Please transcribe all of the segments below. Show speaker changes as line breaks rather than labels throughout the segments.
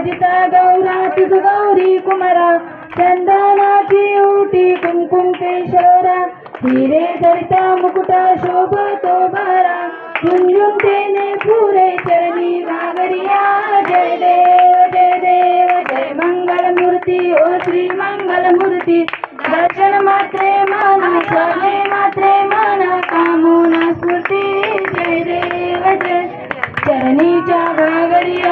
भजिता गौरा तुझ गौरी कुमारा चंदनाची उटी कुमकुम केशोरा हिरे मुकुटा शोभ शोभतो बारा गुंजुन तेने पुरे चरणी वागरिया जय देव जय देव जय मंगल मूर्ती ओ श्री मंगल मूर्ती दर्शन मात्रे माना स्वामी मात्रे माना कामोना स्फूर्ती जय देव जय चरणीच्या घागरिया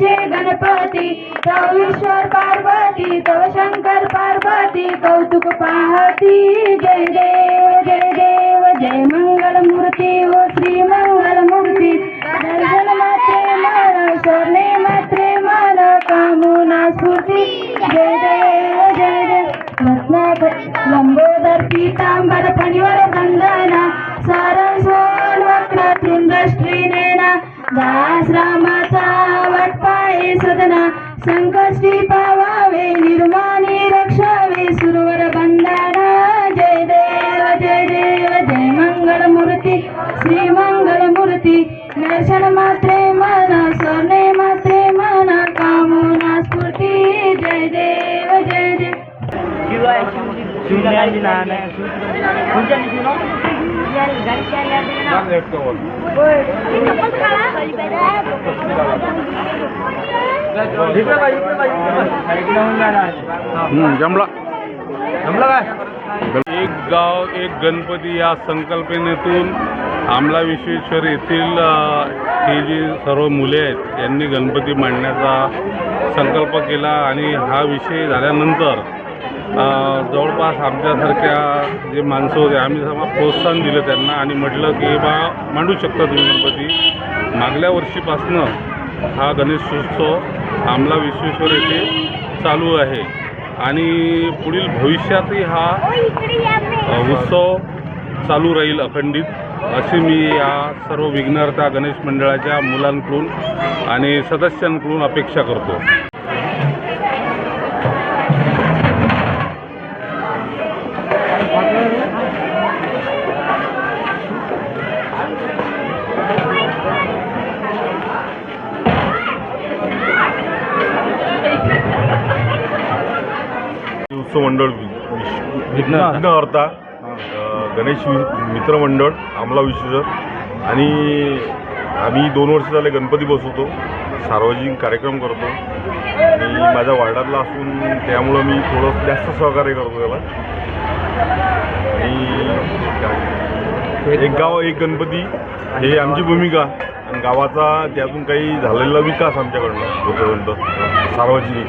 ठुमकत गणपती तव ईश्वर पार्वती तव शंकर पार्वती कौतुक पाहती. जय देव जय देव जय मंगल मूर्ती ओ श्री मंगल मूर्ती. दर्शन मात्रे मार स्वर्णे मात्रे मार कामोना स्फूर्ती. जय देव जय देव. रत्नाभ लंबोदर पीतांबर फणीवर बंधना सारस्वण वक्र दृष्टी नेना. दास रामा सदना संकष्टी पावावे निर्माणी रक्षावे. सुरवर बंधना. जय देव जय देव जय मंगल मूर्ती. श्री मंगल मूर्ती. दर्शन मात्रे मना स्वर्णे मात्रे मना कामोना स्फूर्ती. जय देव जय देव.
जमला.
एक गाव एक गणपती या संकल्पनेतून आमला विश्वेश्वर येथील ही जी सर्व मुले आहेत यांनी गणपती मांडण्याचा संकल्प केला आणि हा विषय झाल्यानंतर जवळपास आमच्यासारख्या जे माणसं होते आम्ही सर्व प्रोत्साहन दिलं त्यांना आणि म्हटलं की बा मांडू शकता तुम्ही गणपती. मागल्या वर्षीपासनं हा गणेशोत्सव आमला विश्वेश्वर येथे चालू आहे. आणि पुढील भविष्यातही हा उत्सव चालू राहील अखंडित अशी मी या सर्व विघ्नहर्ता गणेश मंडळाच्या मुलांकडून आणि सदस्यांकडून अपेक्षा करतो.
मंडळ विघ्नहर्ता. गणेश वि- मित्र मंडळ आमला विश्वेश्वर आणि आम्ही दोन वर्ष झाले गणपती बसवतो सार्वजनिक कार्यक्रम करतो. आणि माझ्या वार्डातला असून त्यामुळं मी थोडं जास्त सहकार्य करतो त्याला. आणि एक गाव एक गणपती हे आमची भूमिका. आणि गावाचा त्यातून काही झालेला विकास आमच्याकडनं होतोपर्यंत सार्वजनिक.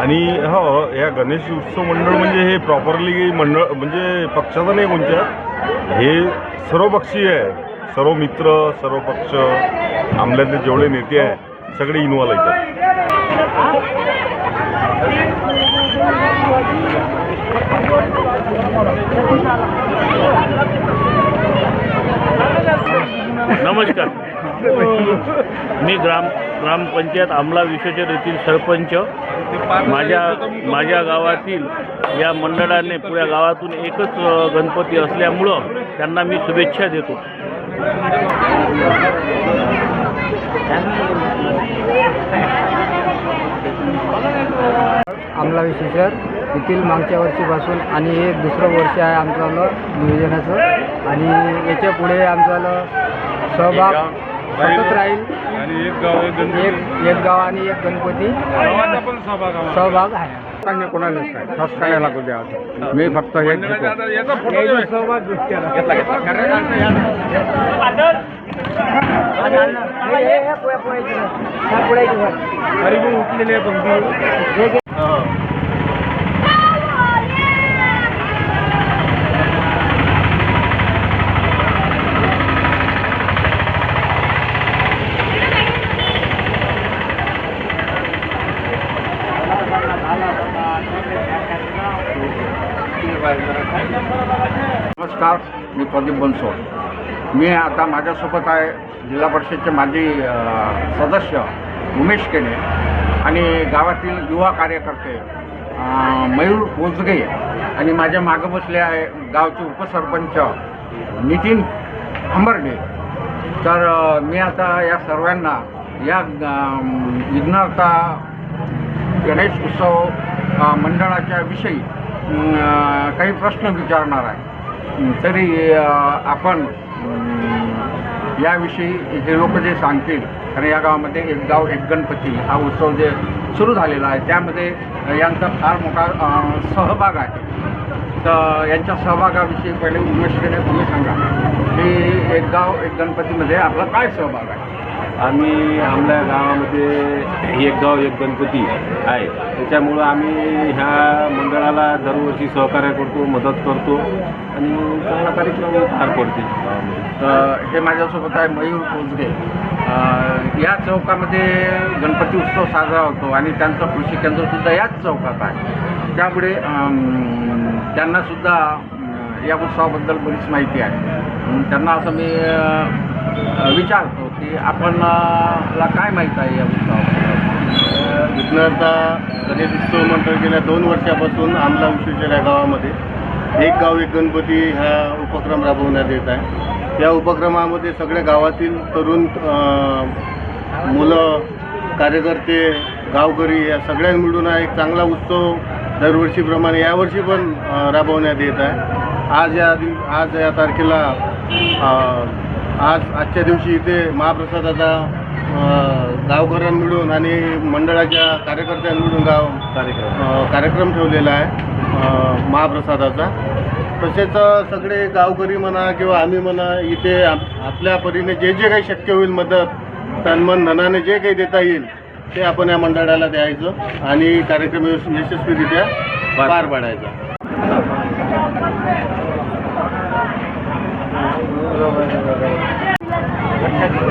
आणि हो, हो या गणेश उत्सव मंडळ म्हणजे हे प्रॉपरली मंडळ म्हणजे पक्षाचं नाही कोणत्या हे सर्वपक्षीय आहे. सर्व मित्र सर्व पक्ष आमल्यातले जेवढे नेते आहे सगळे इन्वॉल्व आहेत.
नमस्कार. मी ग्राम ग्रामपंचायत आमला विश्वचर येथील सरपंच. माझ्या माझ्या गावातील या मंडळाने पुऱ्या गावातून एकच गणपती असल्यामुळं त्यांना मी शुभेच्छा देतो.
आमला विशेषर येथील मागच्या वर्षीपासून आणि हे दुसरं वर्ष आहे आमचं नियोजनाचं. आणि याच्यापुढे आमचं सहभाग सतत राहील
आणि एक गाव एक गणपती
एक एक गाव आणि एक गणपती
गावाचा पण सहभाग आम्हाला.
सहभाग आहे
कोणालाच काय खास काय लागू द्या मी फक्त हे
मंडळाचा आता याचा फोटो दे.
सहभाग उठलेले
नमस्कार मी प्रदीप बनसोड. मी आता माझ्यासोबत आहे जिल्हा परिषदचे माजी सदस्य उमेश केने आणि गावातील युवा कार्यकर्ते मयूर कोजगे आणि माझ्या मागं बसले आहे गावचे उपसरपंच नितीन हंबर्डे. तर मी आता या सर्वांना या अं, गणेश उत्सव मंडळाच्या विषयी काही प्रश्न विचारणार आहे. तरी आपण याविषयी हे लोक जे सांगतील कारण या गावामध्ये एक गाव एक गणपती हा उत्सव जे सुरू झालेला आहे त्यामध्ये यांचा फार मोठा सहभाग आहे. तर यांच्या सहभागाविषयी पहिले उमेश तुम्ही सांगा. की एक गाव एक गणपतीमध्ये आपला काय सहभाग आहे?
आम्ही आमल्या गावामध्ये एक गाव एक गणपती आहे. त्याच्यामुळं आम्ही ह्या मंडळाला दरवर्षी सहकार्य करतो मदत करतो आणि चांगला कार्यक्रम पार पडते.
तर हे माझ्यासोबत आहे मयूर कोजगे. या चौकामध्ये गणपती उत्सव साजरा होतो आणि त्यांचं कृषी केंद्रसुद्धा याच चौकात आहे. त्यामुळे त्यांनासुद्धा या उत्सवाबद्दल बरीच माहिती आहे. त्यांना असं मी विचारतो की आपण ला काय माहीत आहे या उत्सवाबद्दल?
विघ्नहर्ता गणेश उत्सव मंडळ गेल्या दोन वर्षापासून आमला विश्वेश्वर या गावामध्ये. एक गाव एक गणपती हा उपक्रम राबवण्यात येत आहे. या उपक्रमामध्ये सगळ्या गावातील तरुण मुलं कार्यकर्ते गावकरी या सगळ्यां मिळून हा एक चांगला उत्सव दरवर्षीप्रमाणे यावर्षी पण राबवण्यात येत आहे. आज या आज या तारखेला आज आजच्या दिवशी इथे महाप्रसादाचा अ, गावकऱ्यांनी मिळून आणि मंडळाच्या कार्यकर्त्यांनी मिळून गाव
कार्यक्रम.
कार्यक्रम ठेवलेला आहे महाप्रसादाचा. तसेच सगळे गावकरी म्हणा किंवा आम्ही म्हणा इथे आप- आपल्या परीने जे जे काही शक्य होईल मदत तन्मन धनाने जे काही देता येईल ते आपण या मंडळाला द्यायचं आणि कार्यक्रम यश- यशस्वीरित्या पार पाडायचा. Thank you.